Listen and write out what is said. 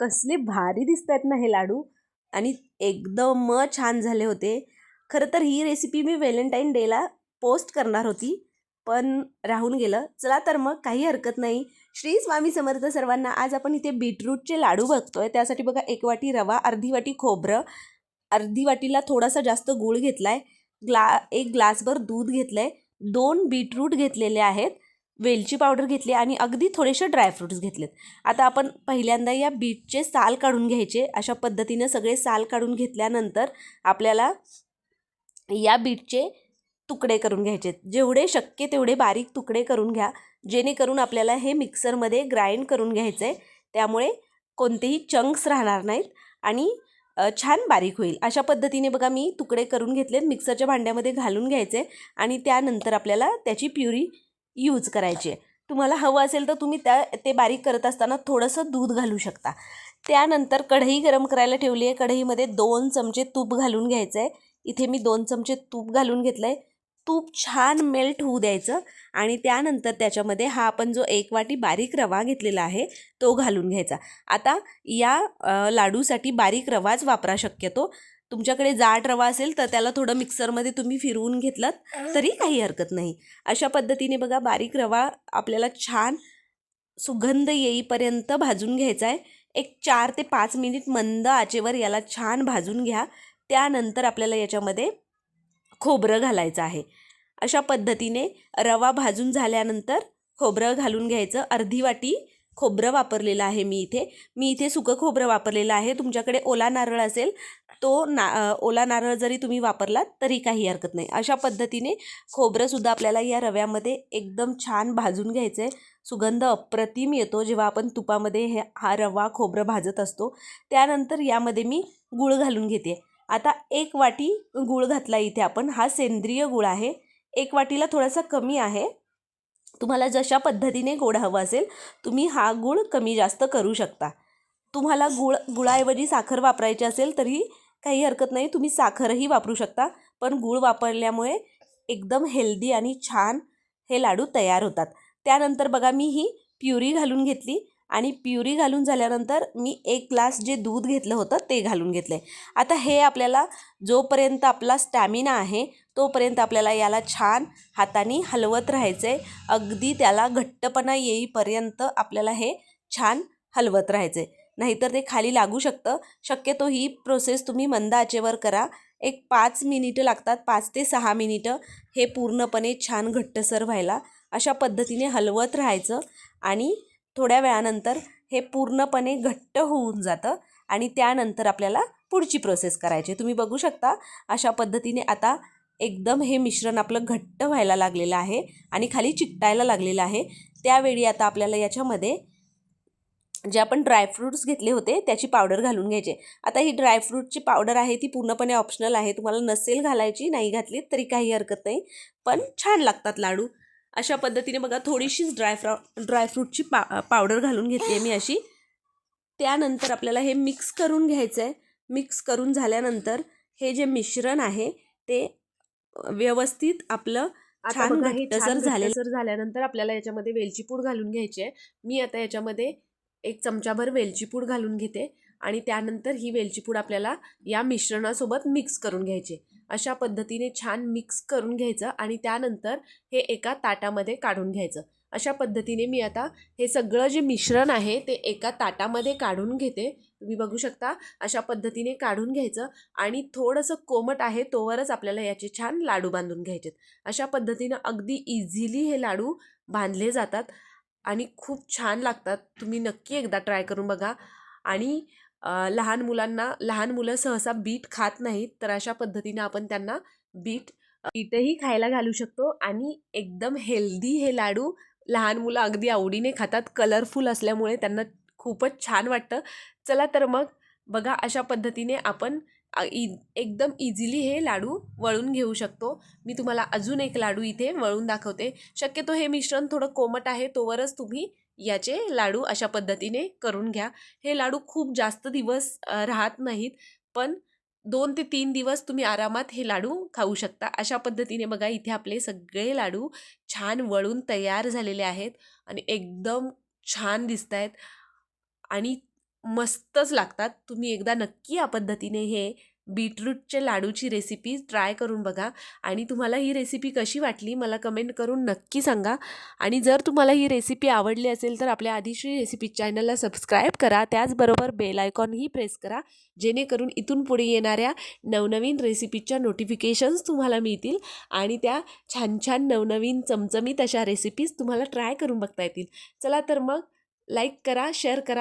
कसले भारी दिसत आहेत ना हे लाडू. आणि एकदम छान झाले होते. खरं तर ही रेसिपी मी व्हॅलेंटाईन डेला पोस्ट करणार होती. पण राहून गेलं. चला तर मग काही हरकत नाही. श्री स्वामी समर्थ सर्वांना आज आपण इथे बीटरूटचे लाडू बघतोय. त्यासाठी बघा एक वाटी रवा अर्धी वाटी खोबरं अर्धी वाटीला थोडासा जास्त गूळ आहे ग्ला एक ग्लासभर दूध घेतलं आहे दोन बीटरूट घेतलेले आहेत. वेलची पावडर घेतली आणि अगदी थोडेसे ड्रायफ्रूट्स घेतलेत. आता आपण पहिल्यांदा या बीटचे साल काढून घ्यायचे. अशा पद्धतीनं सगळे साल काढून घेतल्यानंतर आपल्याला या बीटचे तुकडे करून घ्यायचे. जेवढे शक्य तेवढे बारीक तुकडे करून घ्या. जेणेकरून आपल्याला हे मिक्सरमध्ये ग्राइंड करून घ्यायचं. आहे त्यामुळे कोणतेही चंक्स राहणार नाहीत आणि छान बारीक होईल. अशा पद्धतीने बघा मी तुकडे करून घेतलेत. मिक्सरच्या भांड्यामध्ये घालून घ्यायचे आणि त्यानंतर आपल्याला त्याची प्युरी यूज करायची. आहे तुम्हाला हवं असेल तर तुम्ही त्या ते बारीक करत असताना थोडंसं दूध घालू शकता. त्यानंतर कढई गरम करायला ठेवली आहे. कढईमध्ये दोन चमचे तूप घालून घ्यायचं आहे इथे मी दोन चमचे तूप घालून घेतलं आहे तूप छान मेल्ट होऊ द्यायचं आणि त्यानंतर त्याच्यामध्ये हा आपण जो एक वाटी बारीक रवा घेतलेला आहे तो घालून घ्यायचा. आता या लाडूसाठी बारीक रवाच वापरा शक्यतो. तुमच्याकडे जाड रवा असेल तर त्याला थोडं मिक्सरमध्ये तुम्ही फिरवून घेतलात तरी काही हरकत नाही. अशा पद्धतीने बघा बारीक रवा आपल्याला छान सुगंध येईपर्यंत भाजून घ्यायचा आहे. एक चार ते पाच मिनिट मंद आचेवर याला छान भाजून घ्या. त्यानंतर आपल्याला याच्यामध्ये खोबरं घालायचं आहे. अशा पद्धतीने रवा भाजून झाल्यानंतर खोबरं घालून घ्यायचं. अर्धी वाटी खोबरं वापरलेलं आहे मी इथे. मी इथे सुकं खोबरं वापरलेलं आहे. तुमच्याकडे ओला नारळ असेल तो ना ओला नारळ जरी तुम्ही वापरलात तरी काही हरकत नाही. अशा पद्धतीने खोबरंसुद्धा आपल्याला या रव्यामध्ये एकदम छान भाजून घ्यायचं आहे सुगंध अप्रतिम येतो. जेव्हा आपण तुपामध्ये हे हा रवा खोबरं भाजत असतो त्यानंतर यामध्ये मी गूळ घालून घेते. आता एक वाटी गूळ घातला इथे आपण. हा सेंद्रिय गूळ आहे. एक वाटीला थोडासा कमी आहे. तुम्हाला जशा पद्धतीने गोड हवं असेल तुम्ही हा गूळ कमी जास्त करू शकता. तुम्हाला गुळ गुळाऐवजी साखर वापरायची असेल तरी काही हरकत नाही तुम्ही साखरही वापरू शकता. पण गूळ वापरल्यामुळे एकदम हेल्दी आणि छान हे लाडू तयार होतात. त्यानंतर बघा मी ही प्युरी घालून घेतली आणि प्युरी घालून झाल्यानंतर मी एक ग्लास जे दूध घेतलं होतं ते घालून घेतलं आहे आता हे आपल्याला जोपर्यंत आपला स्टॅमिना आहे तोपर्यंत आपल्याला याला छान हाताने हलवत राहायचं आहे अगदी त्याला घट्टपणा येईपर्यंत आपल्याला हे छान हलवत राहायचं आहे नाहीतर ते खाली लागू शकतं. शक्यतो ही प्रोसेस तुम्ही मंद आचेवर करा. एक पाच मिनिटं लागतात पाच ते सहा मिनिटं हे पूर्णपणे छान घट्टसर व्हायला. अशा पद्धतीने हलवत राहायचं आणि थोड्या वेळानंतर हे पूर्णपणे घट्ट होऊन जातं आणि त्यानंतर आपल्याला पुढची प्रोसेस करायची. तुम्ही बघू शकता अशा पद्धतीने आता एकदम हे मिश्रण आपलं घट्ट व्हायला लागलेलं आहे आणि खाली चिकटायला लागलेलं आहे. त्यावेळी आता आपल्याला याच्यामध्ये जे आपण ड्रायफ्रूट्स घेतले होते त्याची पावडर घालून घ्यायचे. आता ही ड्रायफ्रूटची पावडर आहे ती पूर्णपणे ऑप्शनल आहे. तुम्हाला नसेल घालायची नाही घातली तरी काही हरकत नाही. पण छान लागतात लाडू. अशा पद्धतीने बघा थोडीशीच ड्रायफ्रा ड्रायफ्रूटची पा पावडर घालून घेतली आहे मी अशी. त्यानंतर आपल्याला हे मिक्स करून घ्यायचं आहे मिक्स करून झाल्यानंतर हे जे मिश्रण आहे ते व्यवस्थित आपलं छान घट्टसर झाल्यानंतर आपल्याला याच्यामध्ये वेलची पूड घालून घ्यायची आहे मी आता याच्यामध्ये एक चमचाभर वेलची पूड घालून घेते आणि त्यानंतर ही वेलची पूड आपल्याला या मिश्रणासोबत मिक्स करून घ्यायची. अशा पद्धतीने छान मिक्स करून घ्यायचं आणि त्यानंतर हे एका ताटामध्ये काढून घ्यायचं. अशा पद्धतीने मी आता हे सगळं जे मिश्रण आहे ते एका ताटामध्ये काढून घेते. तुम्ही बघू शकता अशा पद्धतीने काढून घ्यायचं आणि थोडंसं कोमट आहे तोवरच आपल्याला याचे छान लाडू बांधून घ्यायचेत. अशा पद्धतीनं अगदी इझिली हे लाडू बांधले जातात. आणि खूप छान लागतात. तुम्ही नक्की एकदा ट्राय करून बघा. आणि लहान मुलांना लहान मुलं सहसा बीट खात नाहीत तर अशा पद्धतीनं आपण त्यांना बीट बीटही खायला घालू शकतो. आणि एकदम हेल्दी हे लाडू लहान मुलं अगदी आवडीने खातात. कलरफुल असल्यामुळे त्यांना खूपच छान वाटतं. चला तर मग बघा अशा पद्धतीने आपण इ एकदम इझिली हे लाडू वळून घेऊ शकतो. मी तुम्हाला अजून एक लाडू इथे वळून दाखवते. शक्यतो हे मिश्रण थोडं कोमट आहे तोवरच तुम्ही याचे लाडू अशा पद्धतीने करून घ्या. हे लाडू खूप जास्त दिवस राहत नाहीत पण दोन ते तीन दिवस तुम्ही आरामात हे लाडू खाऊ शकता. अशा पद्धतीने बघा इथे आपले सगळे लाडू छान वळून तयार झालेले आहेत आणि एकदम छान दिसत आहेत आणि मस्तच लागतात. तुम्ही एकदा नक्की या पद्धतीने हे बीटरूटचे लाडूची रेसिपी ट्राय करून बघा आणि तुम्हाला ही रेसिपी कशी वाटली मला कमेंट करून नक्की सांगा. आणि जर तुम्हाला ही रेसिपी आवडली असेल तर आपल्या आधीशी रेसिपी चॅनलला सबस्क्राईब करा. त्याचबरोबर बेल आयकॉनही प्रेस करा. जेणेकरून इथून पुढे येणाऱ्या नवनवीन रेसिपीच्या नोटिफिकेशन्स तुम्हाला मिळतील आणि त्या छान छान नवनवीन चमचमीत अशा रेसिपीज तुम्हाला ट्राय करून बघता येतील. चला तर मग लाईक करा शेअर करा.